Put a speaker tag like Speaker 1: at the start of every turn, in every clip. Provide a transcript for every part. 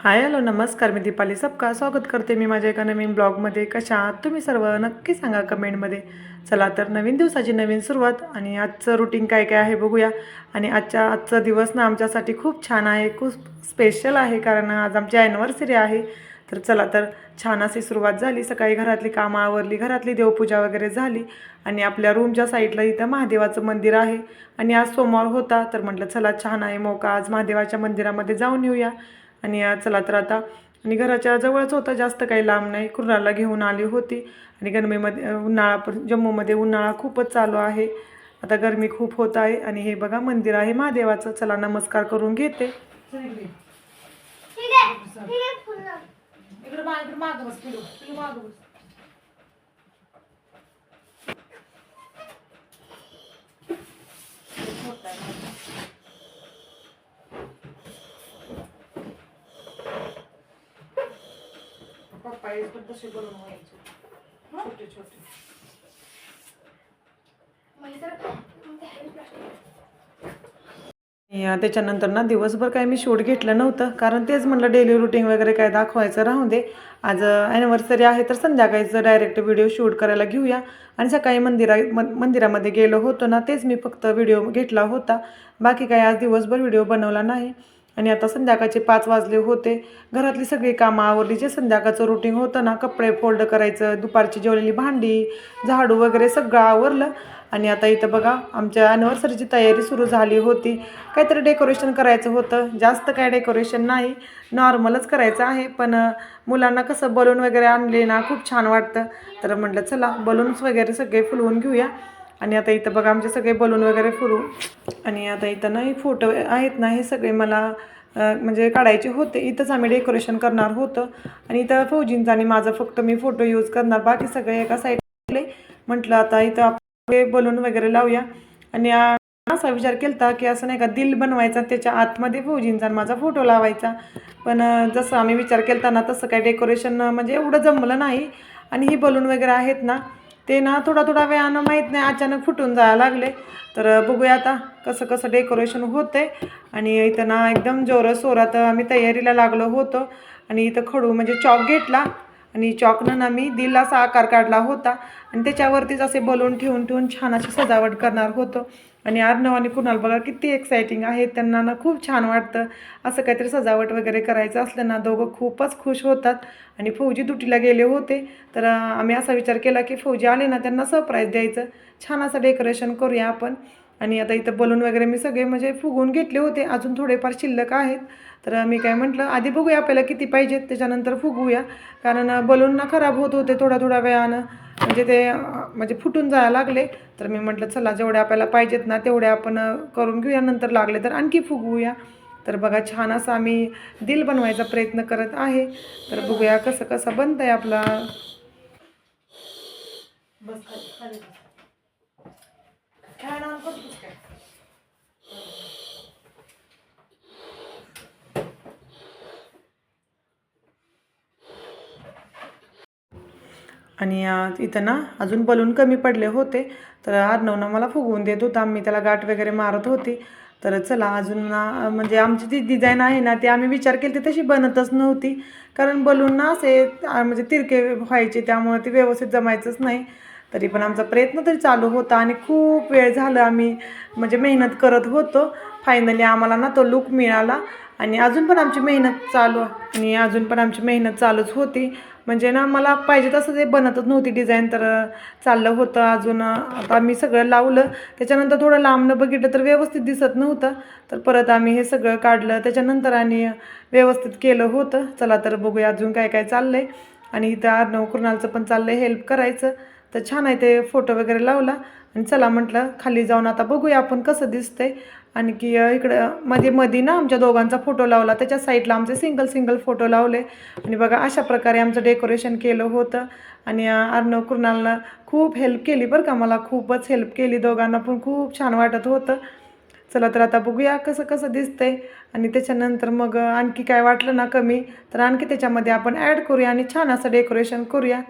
Speaker 1: Hi hello नमस्कार मी दीपाली सबका. स्वागत करते मी माझ्या एका नवीन ब्लॉगमध्ये. कशा आहात? तुम्ही सर्व नक्की सांगा कमेंटमध्ये. चला तर नवीन दिवसाची नवीन सुरुवात आणि आजचं रुटीन काय काय आहे बघूया. आणि आजच्या आजचा दिवस ना आमच्यासाठी खूप छान आहे खूप स्पेशल आहे कारण आज आमची ॲनिव्हर्सरी आहे. तर चला तर छान अशी सुरुवात झाली. सकाळी घरातली कामं आवरली घरातली देवपूजा वगैरे झाली. आणि आपल्या रूमच्या साईडला इथं महादेवाचं मंदिर आहे. आणि आज सोमवार होता तर म्हटलं चला छान आहे मोका आज महादेवाच्या मंदिरामध्ये जाऊन येऊया. आणि चला तर आता आणि घराच्या जवळच होतं जास्त काही लांब नाही. कुर्राला घेऊन आली होती. आणि गरमीमध्ये उन्हाळा पण जम्मूमध्ये उन्हाळा खूपच चालू आहे. आता गरमी खूप होत आहे. आणि हे बघा मंदिर आहे महादेवाचं. चला नमस्कार करून घेते. इकडे इकडे पण तसे बनवून व्हायचे छोटे छोटे. आणि अं, त्याच्यानंतर ना दिवसभर काय मी शूट घेतलं नव्हतं. कारण तेच म्हटलं डेली रुटीन वगैरे काय दाखवायचं राहून दे. आज ॲनिव्हर्सरी आहे तर संध्याकाळीचं डायरेक्ट व्हिडिओ शूट करायला घेऊया. आणि सकाळी मंदिरा मंदिरामध्ये गेलो होतो ना तेच मी फक्त व्हिडिओ घेतला होता. बाकी काय आज दिवसभर व्हिडिओ बनवला नाही. आणि आता संध्याकाळचे पाच वाजले होते. घरातली सगळी कामं आवरली. जे संध्याकाळचं रुटीन होतं ना कपडे फोल्ड करायचं दुपारची जेवलेली भांडी झाडू वगैरे सगळं आवरलं. आणि आता इथं बघा आमच्या ॲनिव्हर्सरीची तयारी सुरू झाली होती. काहीतरी डेकोरेशन करायचं होतं. जास्त काय डेकोरेशन नाही. नॉर्मलच करायचं आहे. पण मुलांना कसं बलून वगैरे आणले ना खूप छान वाटतं. तर म्हटलं चला बलून्स वगैरे सगळे फुलवून घेऊया. आणि आता इथं बघा आमचे सगळे बलून वगैरे फुरू. आणि आता इथं ना हे फोटो आहेत ना हे सगळे मला म्हणजे काढायचे होते. इथंच आम्ही डेकोरेशन करणार होतं. आणि इथं फौजींचा आणि माझं फक्त मी फोटो यूज करणार. बाकी सगळे एका साईडले म्हटलं आता इथं आपले बलून वगैरे लावूया. आणि असा विचार केला की असं नाही का दिल बनवायचा त्याच्या आतमध्ये फौजींचा आणि माझा फोटो लावायचा. पण जसं आम्ही विचार केला ना तसं काय डेकोरेशन म्हणजे एवढं जमलं नाही. आणि ही बलून वगैरे आहेत ना ते ना थोडा थोडा वेळानं माहीत नाही अचानक फुटून जायला लागले. तर बघूया आता कसं कसं डेकोरेशन होतंय. आणि इथं ना एकदम जोरात सोरात आम्ही तयारीला लागलो होतो. आणि इथं खडू म्हणजे चॉक घेतला. आणि चॉकनं ना मी दिल असा आकार काढला होता. आणि त्याच्यावरतीच असे बलून ठेवून ठेवून छान अशी सजावट करणार होतो. आणि अर्णव आणि कुणाल बघा किती एक्सायटिंग आहे. त्यांना ना खूप छान वाटतं. असं काहीतरी सजावट वगैरे करायचं असलं ना दोघं खूपच खुश होतात. आणि फौजी दुटीला गेले होते. तर आम्ही असा विचार केला की फौजी आले ना त्यांना सरप्राईज द्यायचं. छान असं डेकोरेशन करूया आपण. आणि आता इथं बलून वगैरे मी सगळे म्हणजे फुगवून घेतले होते. अजून थोडेफार शिल्लक आहेत. तर मी काय म्हटलं आधी बघूया आपल्याला किती पाहिजेत. त्याच्यानंतर फुगवूया कारण बलून ना खराब होत होते थोडा थोडा वेळानं. म्हणजे ते म्हणजे फुटून जायला लागले. तर मी म्हटलं चला जेवढे आपल्याला पाहिजेत ना तेवढे आपण करून घेऊया. नंतर लागले तर आणखी फुगवूया. तर बघा छान असं आम्ही दिल बनवायचा प्रयत्न करत आहे. तर बघूया कसं कसं बनतं आहे आपला. बस खाली खाली बस. फॅन ऑन करतोस काय? आणि इथं ना अजून बलून कमी पडले होते. तर अर्णवनं मला फुगवून देत होता. मी त्याला गाठ वगैरे मारत होती. तर चला अजून ना म्हणजे आमची जी डिझाईन आहे ना ती आम्ही विचार केली ती तशी बनतच नव्हती. कारण बलून ना असे म्हणजे तिरके व्हायचे त्यामुळे ते व्यवस्थित जमायचंच नाही. तरी पण आमचा प्रयत्न तरी चालू होता आणि खूप वेळ झालं आम्ही म्हणजे मेहनत करत होतो. फायनली आम्हाला ना तो लुक मिळाला. आणि अजून पण आमची मेहनत चालू आणि अजून पण आमची मेहनत चालूच होती. म्हणजे ना मला पाहिजे तसं ते बनतच नव्हती डिझाईन तर चाललं होतं अजून आता आम्ही सगळं लावलं. त्याच्यानंतर थोडं लांबनं बघितलं तर व्यवस्थित दिसत नव्हतं. तर परत आम्ही हे सगळं काढलं. त्याच्यानंतर आणि व्यवस्थित केलं होतं. चला तर बघूया अजून काय काय चाललं आहे आणि इथं अर्णव कृणालचं पण चाललं आहे हेल्प करायचं. तर छान आहे ते फोटो वगैरे लावला. आणि चला म्हटलं खाली जाऊन आता बघूया आपण कसं दिसतंय. आणखी इकडं मध्ये मध्ये ना आमच्या दोघांचा फोटो लावला. त्याच्या साईडला आमचे सिंगल सिंगल फोटो लावले. आणि बघा अशा प्रकारे आमचं डेकोरेशन केलं होतं. आणि अर्णव कुणालनं खूप हेल्प केली बरं का. मला खूपच हेल्प केली. दोघांना पण खूप छान वाटत होतं. चला तर आता बघूया कसं कसं दिसतंय. आणि त्याच्यानंतर मग आणखी काय वाटलं ना कमी तर आणखी त्याच्यामध्ये आपण ॲड करूया आणि छान असं डेकोरेशन करूया.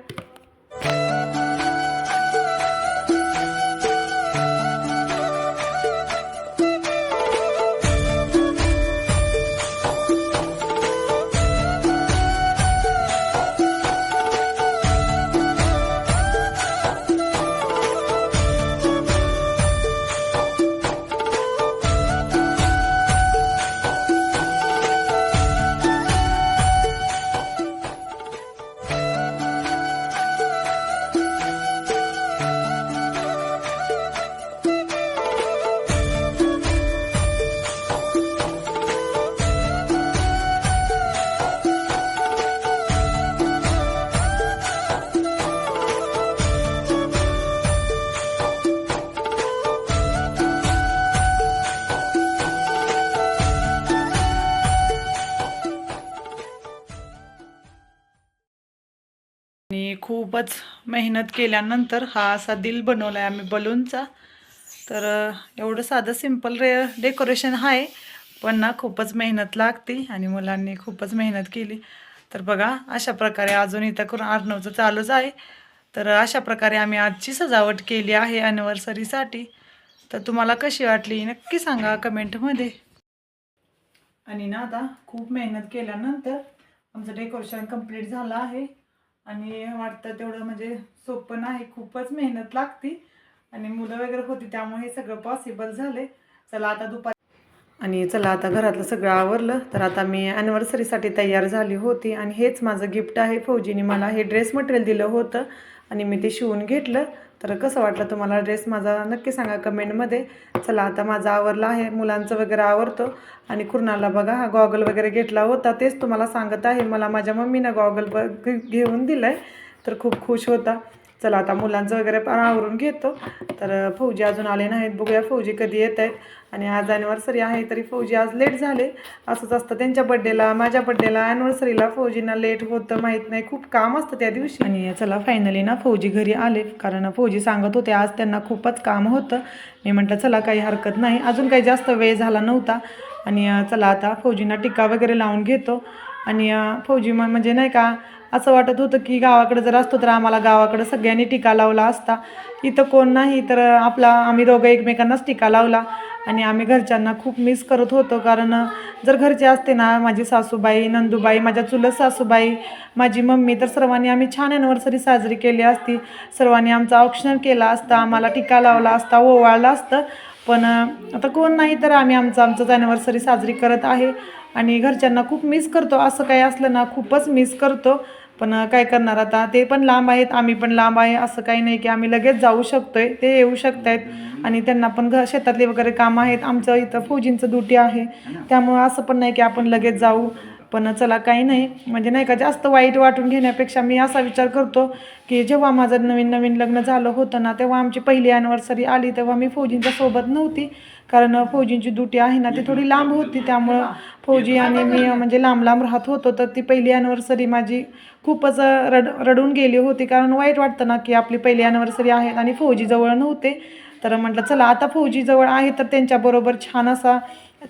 Speaker 1: आणि खूपच मेहनत केल्यानंतर हा असा दिल बनवला आहे आम्ही बलूनचा. तर एवढं साधं सिंपल रे डेकोरेशन आहे पण ना खूपच मेहनत लागते आणि मुलांनी खूपच मेहनत केली. तर बघा अशा प्रकारे अजून इथं करून अर्णवचं चालूच आहे. तर अशा प्रकारे आम्ही आजची सजावट केली आहे ॲनिव्हर्सरीसाठी तर तुम्हाला कशी वाटली नक्की सांगा कमेंटमध्ये आणि ना आता खूप मेहनत केल्यानंतर आमचं डेकोरेशन कंप्लीट झालं आहे. आणि वाटतं तेवढं म्हणजे सोपं नाही खूपच मेहनत लागती आणि मुलं वगैरे होती त्यामुळे हे सगळं पॉसिबल झाले चला आता दुपारी आणि चला आता घरातलं सगळं आवरलं. तर आता मी ॲनिव्हर्सरीसाठी तयार झाली होती आणि हेच माझं गिफ्ट आहे फौजीने मला हे ड्रेस मटेरियल दिलं होतं आणि मी ते शिवून घेतलं. तर कसं वाटलं तुम्हाला ड्रेस माझा? नक्की सांगा कमेंटमध्ये. चला आता माझा आवरला आहे. मुलांचं वगैरे आवरतो. आणि कुर्नाला बघा हा गॉगल वगैरे घेतला होता. तेच तुम्हाला सांगत आहे. मला माझ्या मम्मीनं गॉगल ब घेऊन दिलं आहे तर खूप खुश होता. चला आता मुलांचं वगैरे पण आवरून घेतो. तर फौजी अजून आले नाहीत. बघूया फौजी कधी येत आहेत. आणि आज ॲनिव्हर्सरी आहे तरी फौजी आज लेट झाले. असंच असतं त्यांच्या बड्डेला माझ्या बड्डेला ॲनिव्हर्सरीला फौजींना लेट होतं माहीत नाही. खूप काम असतं त्या दिवशी. आणि चला फायनली ना फौजी घरी आले. कारण फौजी सांगत होते आज त्यांना खूपच काम होतं. मी म्हटलं चला काही हरकत नाही. अजून काही जास्त वेळ झाला नव्हता. आणि चला आता फौजींना टिका वगैरे लावून घेतो. आणि फौजी म- म्हणजे नाही का असं वाटत होतं की गावाकडे जर असतो तर आम्हाला गावाकडं सगळ्यांनी टीका लावला असता. इथं कोण नाही तर आपला आम्ही दोघं एकमेकांनाच टीका लावला. आणि आम्ही घरच्यांना खूप मिस करत होतो. कारण जर घरचे असते ना माझी सासूबाई नंदूबाई माझ्या चुलत सासूबाई माझी मम्मी तर सर्वांनी आम्ही छान ॲनिव्हर्सरी साजरी केली असती. सर्वांनी आमचा ऑप्शनल केला असता आम्हाला टीका लावला असता ओवाळला असतं. पण आता कोण नाही तर आम्ही आमचं आमचंच ॲनिव्हर्सरी साजरी करत आहे. आणि घरच्यांना खूप मिस करतो. असं काही असलं ना खूपच मिस करतो. पण काय करणार आता? ते पण लांब आहेत आम्ही पण लांब आहे. असं काही नाही की आम्ही लगेच जाऊ शकतोय. ते येऊ शकतायत. आणि त्यांना पण घ शेतातले वगैरे कामं आहेत. आमचं इथं फौजींचं ड्युटी आहे. त्यामुळं असं पण नाही की आपण लगेच जाऊ. पण चला काही नाही. म्हणजे नाही का जास्त वाईट वाटून घेण्यापेक्षा मी असा विचार करतो की जेव्हा माझं नवीन नवीन लग्न झालं होतं ना तेव्हा आमची पहिली ॲनिव्हर्सरी आली तेव्हा मी फौजींच्या सोबत नव्हती. कारण फौजींची ड्युटी आहे ना ती थोडी लांब होती. त्यामुळं फौजी आणि मी म्हणजे लांब लांब राहत होतो. तर ती पहिली ॲनिव्हर्सरी माझी खूपच रड रडून गेली होती. कारण वाईट वाटतं ना की आपली पहिली ॲनिव्हर्सरी आहे आणि फौजी जवळ नव्हते. तर म्हटलं चला आता फौजीजवळ आहे तर त्यांच्याबरोबर छान असा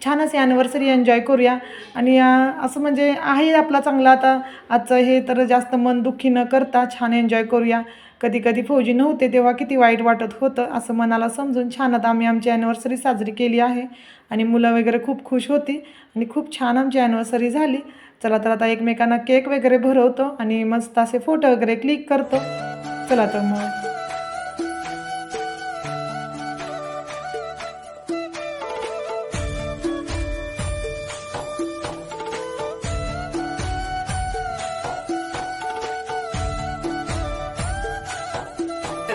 Speaker 1: छान असे ॲनिव्हर्सरी एन्जॉय करूया. आणि असं म्हणजे आहे आपला चांगला आता. आजचं हे तर जास्त मन दुःखी न करता छान एन्जॉय करूया. कधी कधी फौजी नव्हते तेव्हा किती वाईट वाटत होतं असं मनाला समजून छान आता आम्ही आमची ॲनिव्हर्सरी साजरी केली आहे. आणि मुलं वगैरे खूप खुश होती आणि खूप छान आमची ॲनिव्हर्सरी झाली. चला तर आता एकमेकांना केक वगैरे भरवतो आणि मस्त असे फोटो वगैरे क्लिक करतो. चला तर मग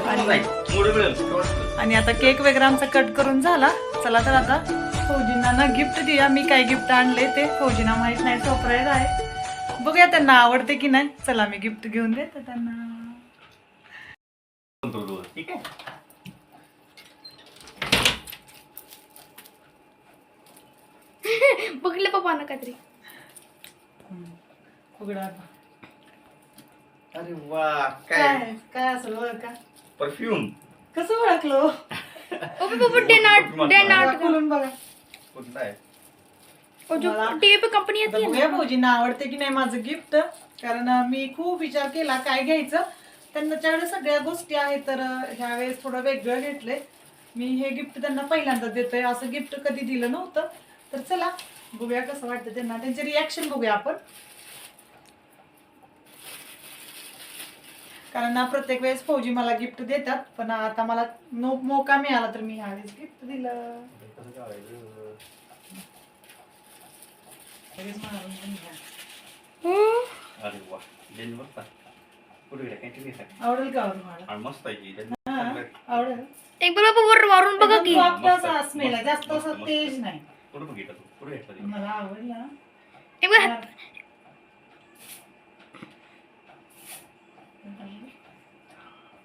Speaker 1: आणि आता केक वगैरे आमचा कट करून झाला. चला तर आता फौजींना ना गिफ्ट देऊया मी काय गिफ्ट आणले ते फौजींना माहीत नाही सरप्राईज आहे. बघूया त्यांना आवडते की नाही. चला मी गिफ्ट घेऊन देते त्यांना.
Speaker 2: ठीक आहे
Speaker 3: बघले पप्पांना काहीतरी.
Speaker 1: उघडा
Speaker 2: अरे वा काय?
Speaker 1: काय? काय असं ओळखा?
Speaker 2: परफ्यूम
Speaker 1: कसं ओळखलो?
Speaker 3: पप्पा पप्पा डे नॉट डे नॉट
Speaker 1: खोलून बघा.
Speaker 2: कोणता आहे?
Speaker 3: और जो
Speaker 1: मला-
Speaker 3: टीवी पे कंपनी
Speaker 1: आता
Speaker 3: आती है
Speaker 1: बघूया
Speaker 3: ना
Speaker 1: भाऊजींना आवडते की नाही माझं गिफ्ट कारण अं, मी खूप विचार केला काय घ्यायचं? त्यांच्याकडे सगळ्या गोष्टी आहेत तर अं, ह्या वेळेस थोडं वेगळं घेतलंय. मी हे गिफ्ट त्यांना पहिल्यांदा देतोय. असं गिफ्ट कधी दिलं नव्हतं. तर चला बघूया कसं वाटतं त्यांना. त्यांचे रिॲक्शन बघूया आपण. कारण ना प्रत्येक वेळेस फौजी मला गिफ्ट देतात पण आता मला नो मोका मिळाला तर मी ह्यावेळेस गिफ्ट दिलं? आवडेल का आवडेल.
Speaker 3: एक बार बाबा वर वरून बघा की.
Speaker 1: जास्त असं. तेज नाही? मला आवडला
Speaker 3: एक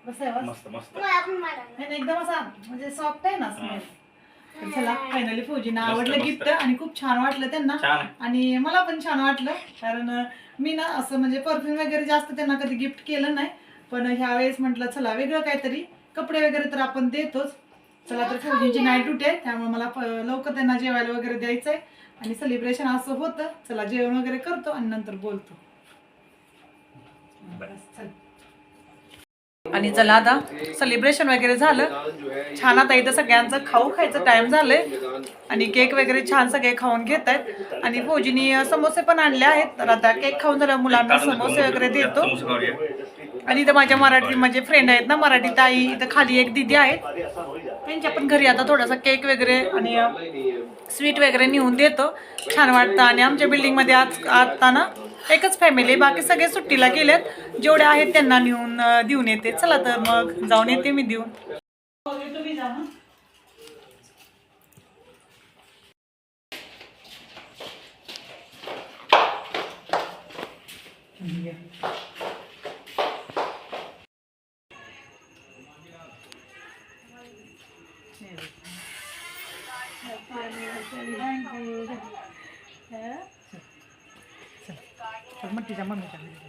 Speaker 1: कसं आहे बस?
Speaker 2: मस्त मस्त.
Speaker 1: नाही, नाही, एकदम असा म्हणजे सॉफ्ट आहे ना स्मेल तर चला फायनली फौजीना
Speaker 2: मस्त,
Speaker 1: आवडलं
Speaker 2: मस्त.
Speaker 1: गिफ्ट आणि खूप छान वाटलं त्यांना.
Speaker 2: छान. आहे
Speaker 1: आणि मला पण छान वाटलं कारण अं, मी ना असं म्हणजे परफ्यूम वगैरे जास्त त्यांना कधी गिफ्ट केलं नाही. पण ह्या वेळेस म्हटलं चला वेगळं काहीतरी. कपडे वगैरे तर आपण देतोच. चला तर फौजींची नाईट ड्युटी आहे त्यामुळे मला प- लवकर त्यांना जेवायला वगैरे द्यायचं आहे आणि सेलिब्रेशन असं होतं. चला जेवण वगैरे करतो आणि नंतर बोलतो.
Speaker 2: बरं.
Speaker 1: चल. आणि चला आता सेलिब्रेशन वगैरे झालं. छान आता इथं सगळ्यांचं खाऊ खायचं टाइम झालंय. आणि केक वगैरे छान सगळे खाऊन घेत आहेत. आणि फौजीनी समोसे पण आणले आहेत. तर आता केक खाऊन जरा मुलांना समोसे वगैरे देतो. आणि इथं माझ्या मराठी माझे फ्रेंड आहेत ना मराठी ताई. इथं खाली एक दिदी आहेत. त्यांच्या पण घरी आता थोडासा केक वगैरे आणि स्वीट वगैरे नेऊन देतो. छान वाटतं. आणि आमच्या बिल्डिंगमध्ये आज आता ना एकच फॅमिली बाकी सगळे सुट्टीला गेलेत. जेवढे आहेत त्यांना नेऊन देऊन येते. चला तर मग जाऊन येते मी देऊन. Yeah. चल मग तिच्या मम्मीच्या घरी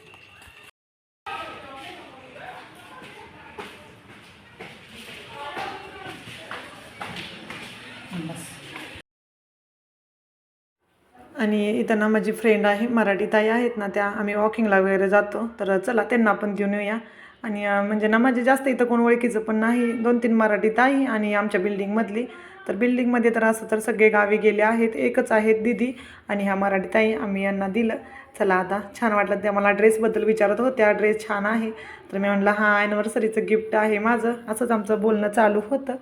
Speaker 1: आणि इथं ना माझी फ्रेंड आहे मराठी ताई आहेत ना त्या आम्ही वॉकिंगला वगैरे जातो. तर चला त्यांना पण घेऊन येऊया. आणि म्हणजे ना माझे जास्त इथं कोण ओळखीचं पण नाही. दोन तीन मराठी ताई आणि आमच्या बिल्डिंगमधली तर बिल्डिंगमध्ये तर असं तर सगळे गावी गेले आहेत एकच आहेत दिदी आणि ह्या मराठी ताई. आम्ही यांना दिलं. चला आता छान वाटलं त्या मला ड्रेसबद्दल विचारत होत्या ड्रेस छान आहे. तर मी म्हणलं हा ॲनिव्हर्सरीचं गिफ्ट आहे माझं. असंच आमचं बोलणं चालू होतं.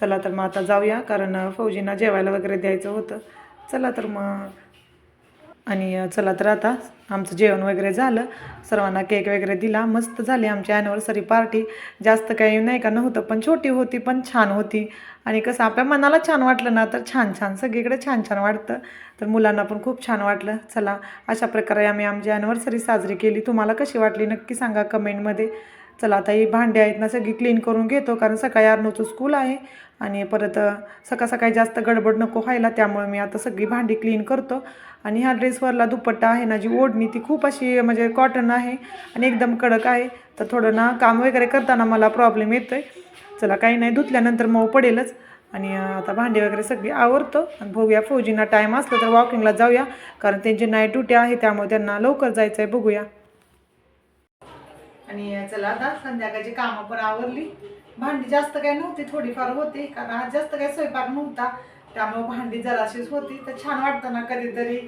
Speaker 1: चला तर मग आता जाऊया कारण फौजींना जेवायला वगैरे द्यायचं होतं. चला तर मग आणि चला तर आता आमचं जेवण वगैरे झालं. सर्वांना केक वगैरे दिला. मस्त झाली आमची ॲनिव्हर्सरी पार्टी जास्त काही नाही का नव्हतं पण छोटी होती पण छान होती. आणि कसं आपल्या मनाला छान वाटलं ना तर छान छान. सगळीकडे छान छान वाटतं. तर मुलांना पण खूप छान वाटलं. चला अशा प्रकारे आम्ही आमची ॲनिव्हर्सरी साजरी केली. तुम्हाला कशी वाटली नक्की सांगा कमेंटमध्ये. चला आता ही भांडी आहेत ना सगळी क्लीन करून घेतो कारण सकाळी अर्नोचं स्कूल आहे. आणि परत सकाळ सकाळी जास्त गडबड नको व्हायला त्यामुळे मी आता सगळी भांडी क्लीन करतो. आणि ह्या ड्रेसवरला दुपट्टा आहे ना जी ओढणी ती खूप अशी म्हणजे कॉटन आहे आणि एकदम कडक आहे. तर थोडं ना काम वगैरे करताना मला प्रॉब्लेम येतो आहे चला काही नाही धुतल्यानंतर मऊ पडेलच. आणि आता भांडे वगैरे सगळी आवडतं आणि बघूया फौजींना टाईम असला तर वॉकिंगला जाऊया. कारण त्यांची नाईट ड्युटी आहे त्यामुळे त्यांना लवकर जायचं आहे बघूया. आणि चला आता संध्याकाळची कामं पण आवरली. भांडी जास्त काय नव्हती थोडीफार होती. कारण आज जास्त काही स्वयंपाक नव्हता. त्यामुळे भांडी जराशीच होती. तर छान वाटतं ना कधीतरी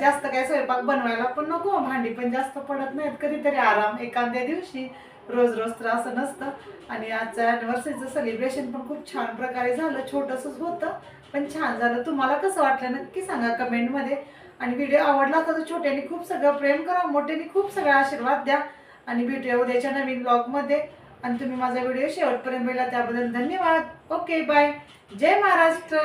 Speaker 1: जास्त काही स्वयंपाक बनवायला पण नको भांडी पण जास्त पडत नाहीत. कधीतरी आराम एखाद्या दिवशी रोज रोज तर असं नसतं. आणि आजचं ॲनिव्हर्सरीचं सेलिब्रेशन पण खूप छान प्रकारे झालं. छोटंसंच होतं पण छान झालं. तुम्हाला कसं वाटलं नक्की सांगा कमेंटमध्ये. आणि व्हिडिओ आवडला तर छोट्याने खूप सगळं प्रेम करा मोठ्याने खूप सगळा आशीर्वाद द्या. आणि भेटूया उद्याच्या नवीन ब्लॉगमध्ये आणि तुम्ही माझा व्हिडिओ शेवटपर्यंत पाहिला त्याबद्दल धन्यवाद. ओके बाय जय महाराष्ट्र.